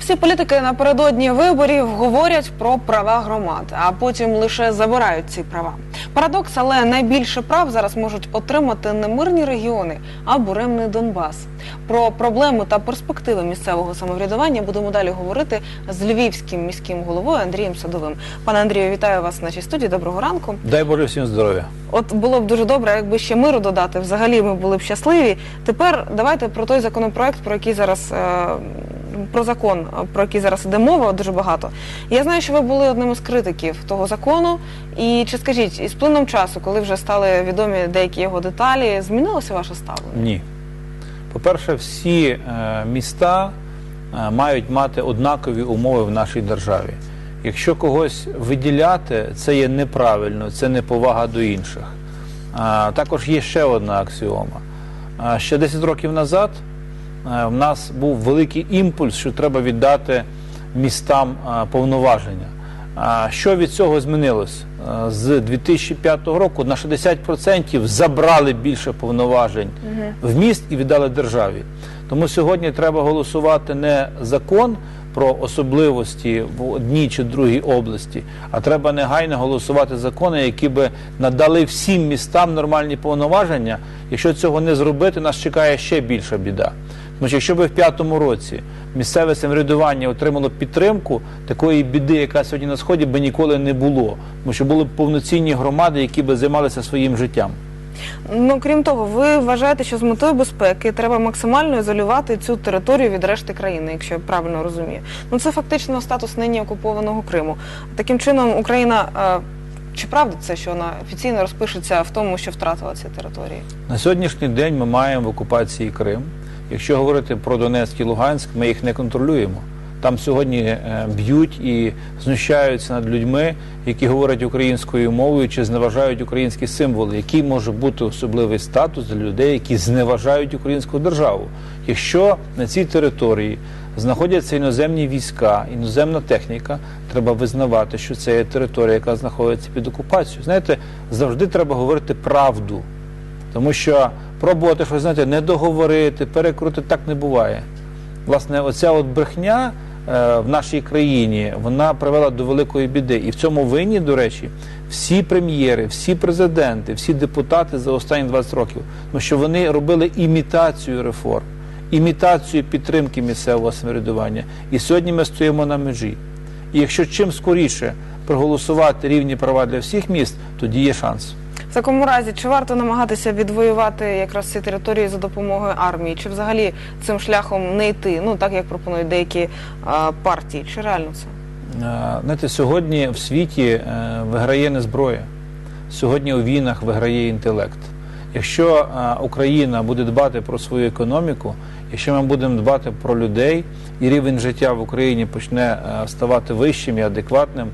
Всі політики напередодні виборів говорять про права громад, а потім лише забирають ці права. Парадокс, але найбільше прав зараз можуть отримати не мирні регіони, а буремний Донбас. Про проблеми та перспективи місцевого самоврядування будемо далі говорити з львівським міським головою Андрієм Садовим. Пане Андрію, вітаю вас в нашій студії. Доброго ранку. Дай Боже всім здоров'я. От було б дуже добре, якби ще миру додати. Взагалі ми були б щасливі. Тепер давайте про той законопроект, про який зараз е, про закон, про який зараз іде мова, дуже багато. Я знаю, що ви були одним із критиків того закону. І чи скажіть, із плином часу, коли вже стали відомі деякі його деталі, змінилося ваше ставлення? Ні. По-перше, всі е, міста е, мають мати однакові умови в нашій державі. Якщо когось виділяти, це є неправильно, це неповага до інших. Також є ще одна аксіома. Ще 10 років назад в нас був великий імпульс, що треба віддати містам е, повноваження. А що від цього змінилось? Е, З 2005 року на 60% забрали більше повноважень в міст і віддали державі. Тому сьогодні треба голосувати не закон про особливості в одній чи другій області, а треба негайно голосувати закони, які би надали всім містам нормальні повноваження. Якщо цього не зробити, нас чекає ще більша біда. Тому що якщо би в п'ятому році місцеве самоврядування отримало підтримку, такої біди, яка сьогодні на сході, би ніколи не було. Тому що були б повноцінні громади, які би займалися своїм життям. Ну крім того, ви вважаєте, що з метою безпеки треба максимально ізолювати цю територію від решти країни, якщо я правильно розумію. Ну це фактично статус нині окупованого Криму. Таким чином, Україна е, чи правда це, що вона офіційно розпишеться в тому, що втратила ці території? На сьогоднішній день ми маємо в окупації Крим. Якщо говорити про Донецьк і Луганськ, ми їх не контролюємо. Там сьогодні е, б'ють і знущаються над людьми, які говорять українською мовою чи зневажають українські символи. Який може бути особливий статус для людей, які зневажають українську державу? Якщо на цій території знаходяться іноземні війська, іноземна техніка, треба визнавати, що це є територія, яка знаходиться під окупацією. Знаєте, завжди треба говорити правду. Тому що пробувати щось знаєте, не договорити, перекрутити так не буває. Власне, оця от брехня е, в нашій країні вона привела до великої біди. І в цьому винні, до речі, всі прем'єри, всі президенти, всі депутати за останні 20 років, тому що вони робили імітацію реформ, імітацію підтримки місцевого самоврядування. І сьогодні ми стоїмо на межі. І якщо чим скоріше проголосувати рівні права для всіх міст, тоді є шанс. В такому разі, чи варто намагатися відвоювати якраз ці території за допомогою армії, чи взагалі цим шляхом не йти? Ну так як пропонують деякі е, партії, чи реально це? Е, Знаєте, сьогодні в світі е, виграє не зброя. Сьогодні у війнах виграє інтелект. Якщо Україна буде дбати про свою економіку, якщо ми будемо дбати про людей, і рівень життя в Україні почне ставати вищим і адекватним,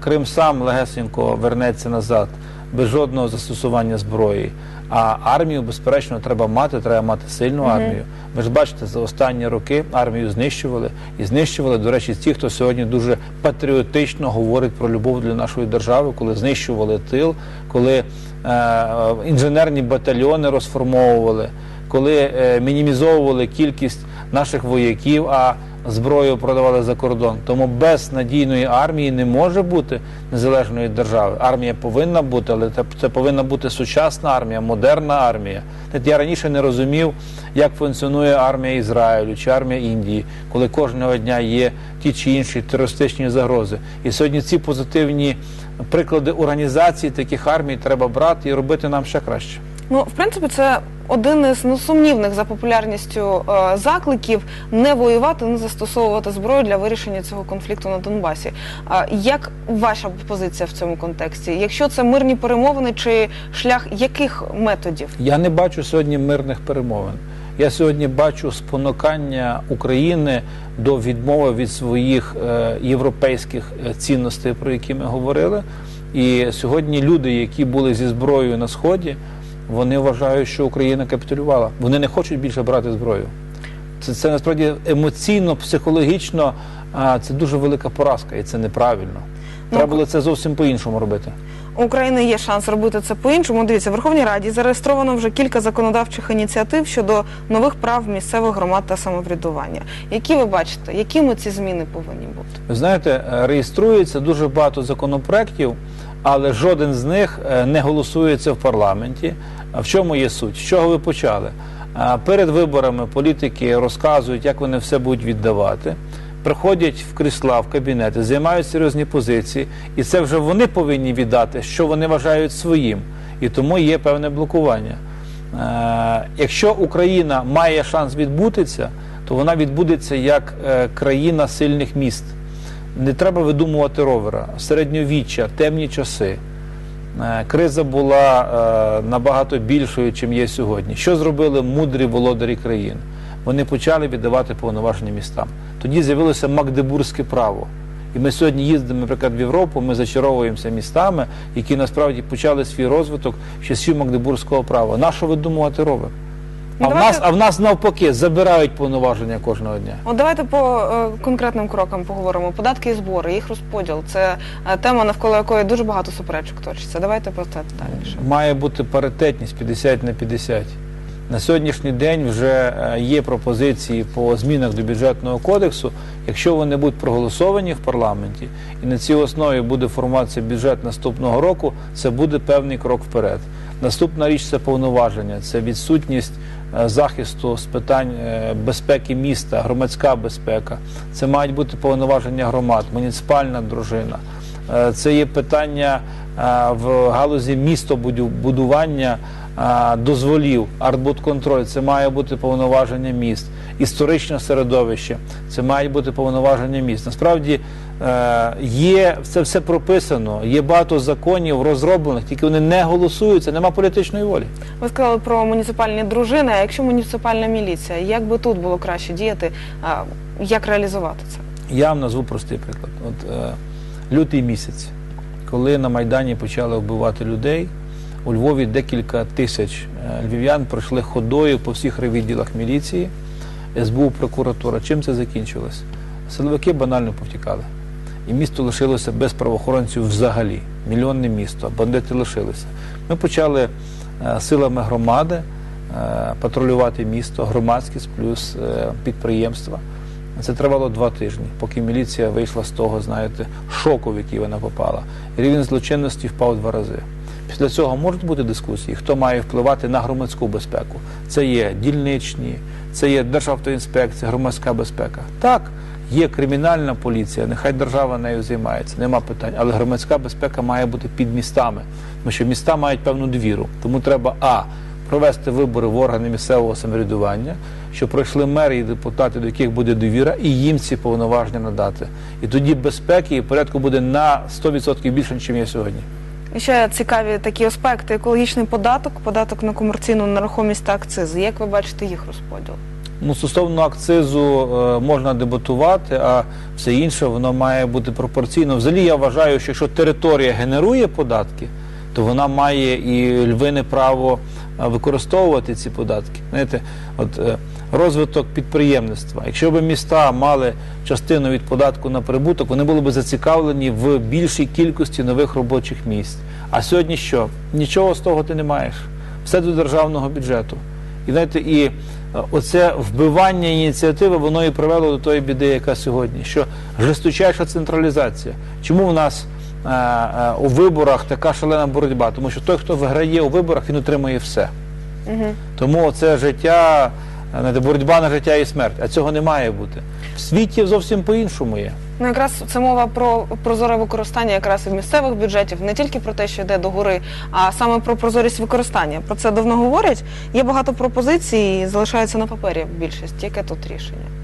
Крим сам легесенько вернеться назад без жодного застосування зброї. А армію, безперечно, треба мати, треба мати сильну армію. Ви ж бачите, за останні роки армію знищували і знищували, до речі, ті, хто сьогодні дуже патріотично говорить про любов для нашої держави, коли знищували тил, коли е, інженерні батальйони розформовували, коли е, мінімізовували кількість наших вояків, а зброю продавали за кордон. Тому без надійної армії не може бути незалежної держави. Армія повинна бути, але це, повинна бути сучасна армія, модерна армія. Я раніше не розумів, як функціонує армія Ізраїлю чи армія Індії, коли кожного дня є ті чи інші терористичні загрози. І сьогодні ці позитивні приклади організації таких армій треба брати і робити нам ще краще. Ну, в принципі, це один із ну, сумнівних за популярністю е, закликів не воювати, не застосовувати зброю для вирішення цього конфлікту на Донбасі. А як ваша позиція в цьому контексті? Якщо це мирні перемовини, чи шлях яких методів? Я не бачу сьогодні мирних перемовин. Я сьогодні бачу спонукання України до відмови від своїх е, європейських е, цінностей, про які ми говорили. І сьогодні люди, які були зі зброєю на сході, вони вважають, що Україна капітулювала. Вони не хочуть більше брати зброю. Це, це насправді емоційно, психологічно. А це дуже велика поразка, і це неправильно. Ну, Треба було це зовсім по-іншому робити. У України є шанс робити це по-іншому. Дивіться, в Верховній Раді зареєстровано вже кілька законодавчих ініціатив щодо нових прав місцевих громад та самоврядування. Які ви бачите, якими ці зміни повинні бути? Ви знаєте, е, реєструється дуже багато законопроєктів, але жоден з них е, не голосується в парламенті. В чому є суть? З чого ви почали? Перед виборами політики розказують, як вони все будуть віддавати. Приходять в крісла, в кабінети, займають серйозні позиції, і це вже вони повинні віддати, що вони вважають своїм. І тому є певне блокування. Е, Якщо Україна має шанс відбутися, то вона відбудеться як е, країна сильних міст. Не треба видумувати ровера. Середньовіччя, темні часи. Е, Криза була е, набагато більшою, чим є сьогодні. Що зробили мудрі володарі країн? Вони почали віддавати повноваження містам. Тоді з'явилося Магдебурзьке право. І ми сьогодні їздимо, наприклад, в Європу, ми зачаровуємося містами, які насправді почали свій розвиток з часів Магдебурзького права. Нащо видумувати ровер? Ну, А в, давайте- нас, а в нас навпаки забирають повноваження кожного дня. От давайте по е, конкретним крокам поговоримо. Податки і збори, їх розподіл. Це е, тема, навколо якої дуже багато суперечок точиться. Давайте про це детальніше. Має бути паритетність 50 на 50. На сьогоднішній день вже е, є пропозиції по змінах до бюджетного кодексу. Якщо вони будуть проголосовані в парламенті, і на цій основі буде формуватися бюджет наступного року, це буде певний крок вперед. Наступна річ це повноваження, це відсутність е, захисту з питань е, безпеки міста, громадська безпека. Це мають бути повноваження громад, муніципальна дружина. Це є питання в галузі містобудування дозволів, артбудконтроль, це має бути повноваження міст, історичне середовище, це має бути повноваження міст. Насправді е, є це все прописано, є багато законів розроблених, тільки вони не голосуються, нема політичної волі. Ви сказали про муніципальні дружини. А якщо муніципальна міліція, як би тут було краще діяти? Як реалізувати це? Я вам назву простий приклад. От е, лютий місяць, коли на Майдані почали вбивати людей, у Львові декілька тисяч е, львів'ян пройшли ходою по всіх райвідділах міліції, СБУ, прокуратура. Чим це закінчилось? Силовики банально повтікали. І місто лишилося без правоохоронців взагалі. Мільйонне місто, бандити лишилися. Ми почали е, силами громади е, патрулювати місто, громадськість плюс підприємства. Це тривало два тижні, поки міліція вийшла з того, знаєте, шоку, в який вона попала. Рівень злочинності впав два рази. Після цього можуть бути дискусії, хто має впливати на громадську безпеку. Це є дільничні, це є Державтоінспекція, громадська безпека. Так, є кримінальна поліція, нехай держава нею займається, нема питань. Але громадська безпека має бути під містами, тому що міста мають певну довіру. Тому треба а провести вибори в органи місцевого самоврядування, щоб пройшли мери і депутати, до яких буде довіра, і їм ці повноваження надати. І тоді безпеки і порядку буде на 100% більше, ніж є сьогодні. Ще цікаві такі аспекти: екологічний податок, податок на комерційну нерухомість та акцизи. Як ви бачите їх розподіл? Ну, стосовно акцизу е, можна дебатувати, а все інше воно має бути пропорційно. Взагалі я вважаю, що якщо територія генерує податки, то вона має і львине право використовувати ці податки. Знаєте, от е, розвиток підприємництва. Якщо б міста мали частину від податку на прибуток, вони були б зацікавлені в більшій кількості нових робочих місць. А сьогодні що? Нічого з того ти не маєш. Все до державного бюджету. І знаєте, і е, оце вбивання ініціативи, воно і привело до тої біди, яка сьогодні, що жесточайша централізація. Чому в нас у виборах така шалена боротьба? Тому що той, хто виграє у виборах, він отримує все. Угу. Тому це життя, е, боротьба на життя і смерть. А цього не має бути. В світі зовсім по-іншому є. Ну, якраз це мова про прозоре використання якраз і місцевих бюджетів, не тільки про те, що йде до гори, а саме про прозорість використання. Про це давно говорять. Є багато пропозицій, і залишається на папері більшість. Яке тут рішення?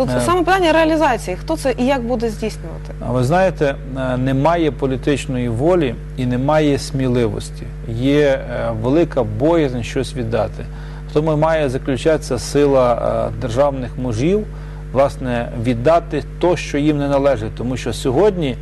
Тут Е. саме питання реалізації. Хто це і як буде здійснювати? А ви знаєте, е, немає політичної волі і немає сміливості. Є е, велика боязнь щось віддати. В тому має заключатися сила е, державних мужів, власне, віддати то, що їм не належить. Тому що сьогодні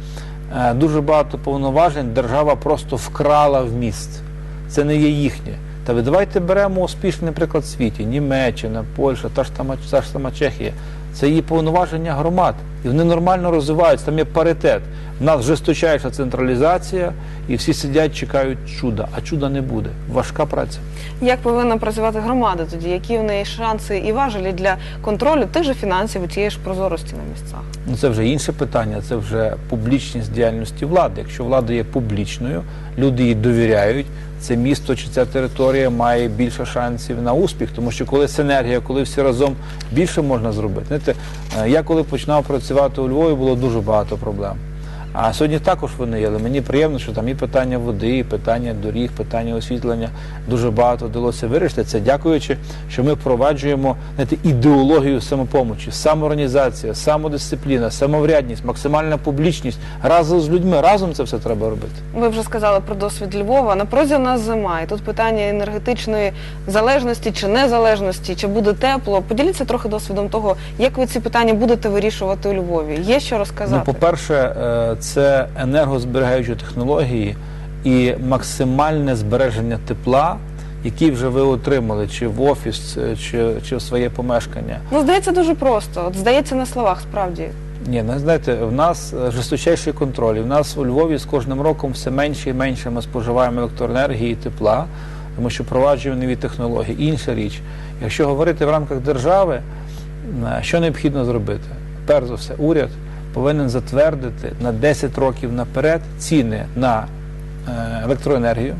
дуже багато повноважень держава просто вкрала в міст. Це не є їхнє. Та ви давайте беремо успішний приклад в світі: Німеччина, Польща, та ж сама, та ж сама Чехія. Це є повноваження громад. І вони нормально розвиваються, там є паритет. У нас жесточайша централізація, і всі сидять, чекають чуда, а чуда не буде. Важка праця. Як повинна працювати громада тоді? Які в неї шанси і важелі для контролю тих же фінансів і тієї ж прозорості на місцях? Ну це вже інше питання, це вже публічність діяльності влади. Якщо влада є публічною, люди їй довіряють. Це місто чи ця територія має більше шансів на успіх, тому що коли синергія, коли всі разом більше можна зробити. Знаєте, я коли починав працювати у Львові, було дуже багато проблем. А сьогодні також вони є, але мені приємно, що там і питання води, і питання доріг, питання освітлення дуже багато вдалося вирішити. Це дякуючи, що ми впроваджуємо знаєте, ідеологію самопомочі, самоорганізація, самодисципліна, самоврядність, максимальна публічність разом з людьми. Разом це все треба робити. Ви вже сказали про досвід Львова. На прозі у нас зима, і тут питання енергетичної залежності чи незалежності, чи буде тепло. Поділіться трохи досвідом того, як ви ці питання будете вирішувати у Львові. Є що розказати? Ну, по-перше, е, це енергозберігаючі технології і максимальне збереження тепла, який вже ви отримали, чи в офіс, е, чи, чи в своє помешкання. Ну, здається, дуже просто. От здається на словах, справді. Ні, ну знаєте, в нас е, жорсточайший контроль. І В нас у Львові з кожним роком все менше і менше ми споживаємо електроенергії і тепла, тому що впроваджуємо нові технології. Інша річ, якщо говорити в рамках держави, е, що необхідно зробити? Перш за все, уряд повинен затвердити на 10 років наперед ціни на е, електроенергію,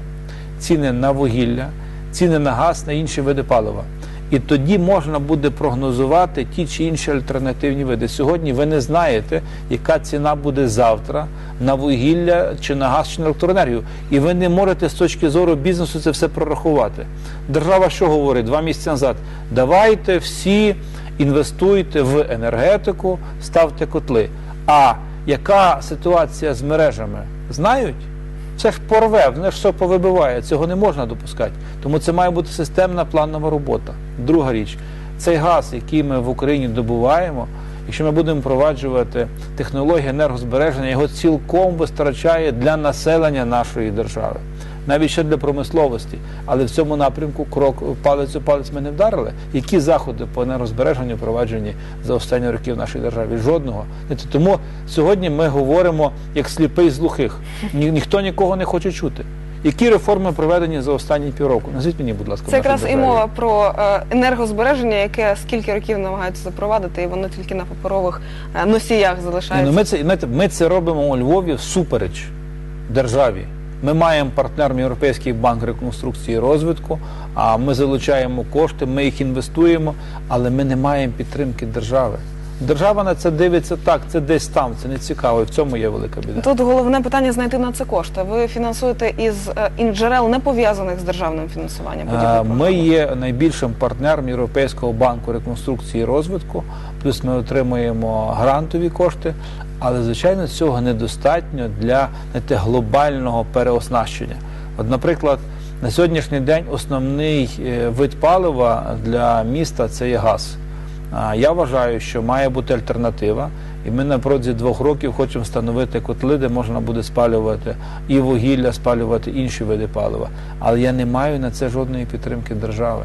ціни на вугілля, ціни на газ, на інші види палива. І тоді можна буде прогнозувати ті чи інші альтернативні види. Сьогодні ви не знаєте, яка ціна буде завтра на вугілля чи на газ, чи на електроенергію. І ви не можете з точки зору бізнесу це все прорахувати. Держава що говорить два місяці назад? Давайте всі інвестуйте в енергетику, ставте котли. А яка ситуація з мережами? Знають? Це ж порве, воно ж все повибиває. Цього не можна допускати. Тому це має бути системна планова робота. Друга річ, цей газ, який ми в Україні добуваємо, якщо ми будемо впроваджувати технології енергозбереження, його цілком вистачає для населення нашої держави. Навіть ще для промисловості, але в цьому напрямку крок палець у палець ми не вдарили. Які заходи по енергозбереженню впроваджені за останні роки в нашій державі? Жодного. Тому сьогодні ми говоримо як сліпий з глухих. Ні, ніхто нікого не хоче чути. Які реформи проведені за останні півроку? Назвіть мені, будь ласка, Це якраз і мова про е, енергозбереження, яке скільки років намагаються запровадити, і воно тільки на паперових е, носіях Ні, залишається. ну ми це знаєте, ми це робимо у Львові всупереч державі. Ми маємо партнером Європейський банк реконструкції і розвитку. А ми залучаємо кошти, ми їх інвестуємо, але ми не маємо підтримки держави. Держава на це дивиться так, це десь там, це не цікаво. І в цьому є велика біда. Тут головне питання знайти на це кошти. Ви фінансуєте із е, ін- джерел не пов'язаних з державним фінансуванням. Е, Ми є найбільшим партнером Європейського банку реконструкції і розвитку, плюс ми отримуємо грантові кошти, але звичайно цього недостатньо для знаєте, глобального переоснащення. От, наприклад, на сьогоднішній день основний е, вид палива для міста це є газ. Я вважаю, що має бути альтернатива, і ми на протязі двох років хочемо встановити котли, де можна буде спалювати і вугілля, спалювати інші види палива. Але я не маю на це жодної підтримки держави.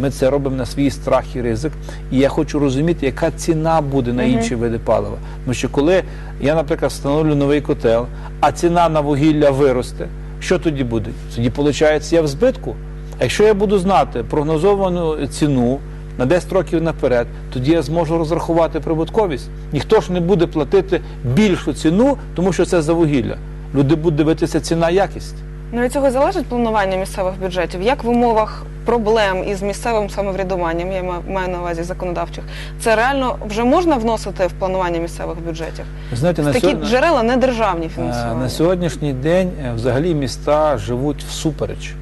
Ми це робимо на свій страх і ризик. І я хочу розуміти, яка ціна буде на інші види палива. Тому що коли я, наприклад, встановлю новий котел, а ціна на вугілля виросте, що тоді буде? Тоді, виходить, я в збитку. А якщо я буду знати прогнозовану ціну на 10 років наперед, тоді я зможу розрахувати прибутковість. Ніхто ж не буде платити більшу ціну, тому що це за вугілля. Люди будуть дивитися ціна якість. Ну від цього залежить планування місцевих бюджетів. Як в умовах проблем із місцевим самоврядуванням, я маю на увазі законодавчих, це реально вже можна вносити в планування місцевих бюджетів? Знаєте, на Такі сьогодні... джерела не державні Е, фінансування. На сьогоднішній день е, взагалі міста живуть всупереч,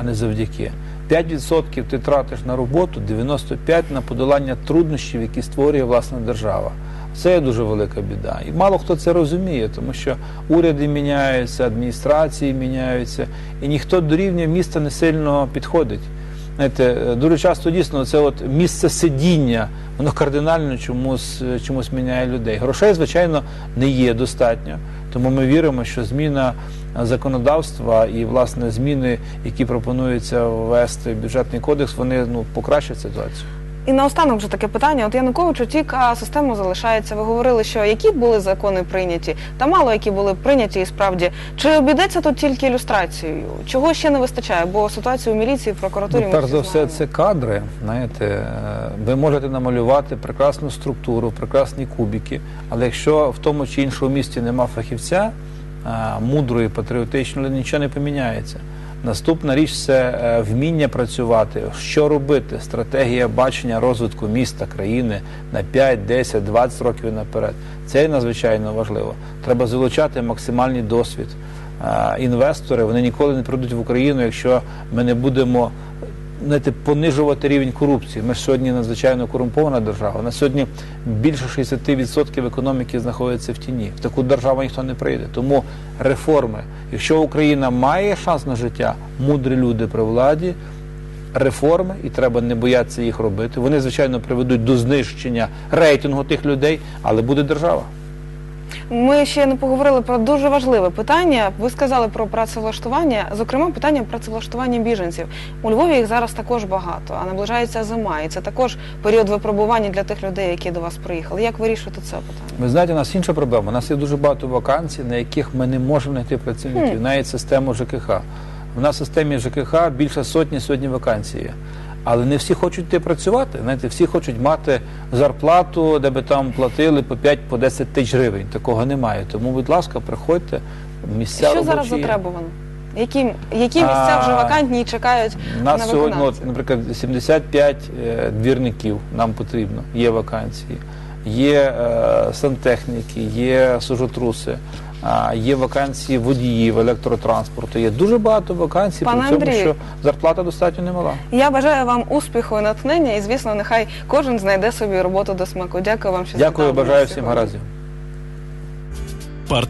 а не завдяки. 5% ти тратиш на роботу, 95% на подолання труднощів, які створює власна держава. Це є дуже велика біда. І мало хто це розуміє, тому що уряди міняються, адміністрації міняються, і ніхто до рівня міста не сильно підходить. Знаєте, е, дуже часто дійсно це от місце сидіння, воно кардинально чомусь, е, чомусь міняє людей. Грошей, звичайно, не є достатньо. Тому ми віримо, що зміна законодавства і власне зміни, які пропонуються ввести в бюджетний кодекс, вони ну покращать ситуацію. І наостанок вже таке питання. От Янукович утік, а система залишається. Ви говорили, що які були закони прийняті, та мало які були прийняті і справді. Чи обійдеться тут тільки ілюстрацією? Чого ще не вистачає? Бо ситуацію в міліції, в прокуратурі Ну, перш за все, це кадри. Знаєте, е, ви можете намалювати прекрасну структуру, прекрасні кубики, але якщо в тому чи іншому місті нема фахівця мудрої, патріотичної, нічого не поміняється. Наступна річ це е, вміння працювати, що робити, стратегія бачення розвитку міста, країни на 5, 10, 20 років наперед. Це надзвичайно важливо. Треба залучати максимальний досвід. Інвестори вони ніколи не прийдуть в Україну, якщо ми не будемо знаєте, понижувати рівень корупції. Ми ж сьогодні надзвичайно корумпована держава. На сьогодні більше 60% економіки знаходиться в тіні. В таку державу ніхто не прийде. Тому реформи. Якщо Україна має шанс на життя, мудрі люди при владі. Реформи, і треба не боятися їх робити. Вони, звичайно, приведуть до знищення рейтингу тих людей, але буде держава. Ми ще не поговорили про дуже важливе питання. Ви сказали про працевлаштування, зокрема питання працевлаштування біженців. У Львові їх зараз також багато, а наближається зима, і це також період випробування для тих людей, які до вас приїхали. Як вирішувати це питання? Ви знаєте, у нас інша проблема. У нас є дуже багато вакансій, на яких ми не можемо знайти працівників, навіть систему ЖКХ. У нас в системі ЖКХ більше сотні сьогодні вакансій. Але не всі хочуть йти працювати. Знаєте, всі хочуть мати зарплату, де би там платили по 5 по 10 тисяч гривень. Такого немає. Тому, будь ласка, приходьте. в Місця що зараз робочі є. затребувано? Які, які місця вже вакантні і чекають У на нас сьогодні, от, наприклад, 75 е, двірників нам потрібно, є вакансії, є е, сантехніки, є сужотруси, є вакансії водіїв електротранспорту. Є дуже багато вакансій, Пане при цьому, Андрію, що зарплата достатньо немала. Я бажаю вам успіху і натхнення, і звісно, нехай кожен знайде собі роботу до смаку. Дякую вам, що Дякую, бажаю всім сьогодні. гараздів.